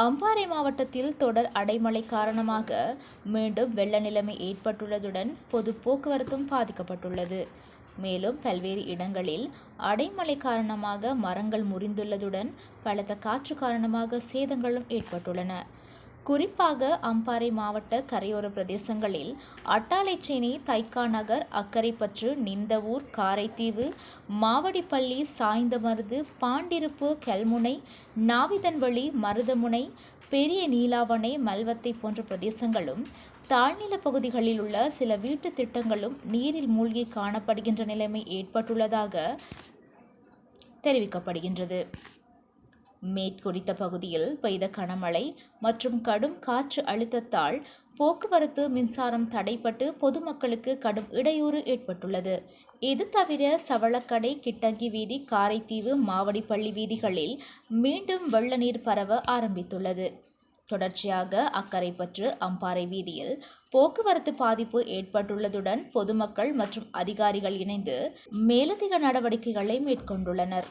அம்பாறை மாவட்டத்தில் தொடர் அடைமழை காரணமாக மீண்டும் வெள்ள நிலைமை ஏற்பட்டுள்ளதுடன் பொது போக்குவரத்தும் பாதிக்கப்பட்டுள்ளது. மேலும் பல்வேறு இடங்களில் அடைமழை காரணமாக மரங்கள் முறிந்துள்ளதுடன் பலத்த காற்று காரணமாக சேதங்களும் ஏற்பட்டுள்ளன. குறிப்பாக அம்பாறை மாவட்ட கரையோர பிரதேசங்களில் அட்டாளைச்சேனி தைக்கா நகர் அக்கரைப்பற்று நிந்தவூர் காரைத்தீவு மாவடிப்பள்ளி சாய்ந்தமருது பாண்டிருப்பு கல்முனை நாவிதன்வழி மருதமுனை பெரிய நீலாவணை மல்வத்தை போன்ற பிரதேசங்களும் தாழ்நில பகுதிகளில் உள்ள சில வீட்டு திட்டங்களும் நீரில் மூழ்கி காணப்படுகின்ற நிலைமை ஏற்பட்டுள்ளதாக தெரிவிக்கப்படுகின்றது. மேற்குறித்த பகுதியில் பெய்த கனமழை மற்றும் கடும் காற்று அழுத்தத்தால் போக்குவரத்து மின்சாரம் தடைப்பட்டு பொதுமக்களுக்கு கடும் இடையூறு ஏற்பட்டுள்ளது. இது தவிர சவளக்கடை கிட்டங்கி வீதி காரைத்தீவு மாவடிப்பள்ளி வீதிகளில் மீண்டும் வெள்ள நீர் பரவ ஆரம்பித்துள்ளது. தொடர்ச்சியாக அக்கரைப்பற்று அம்பாறை வீதியில் போக்குவரத்து பாதிப்பு ஏற்பட்டுள்ளதுடன் பொதுமக்கள் மற்றும் அதிகாரிகள் இணைந்து மேலதிக நடவடிக்கைகளை மேற்கொண்டுள்ளனர்.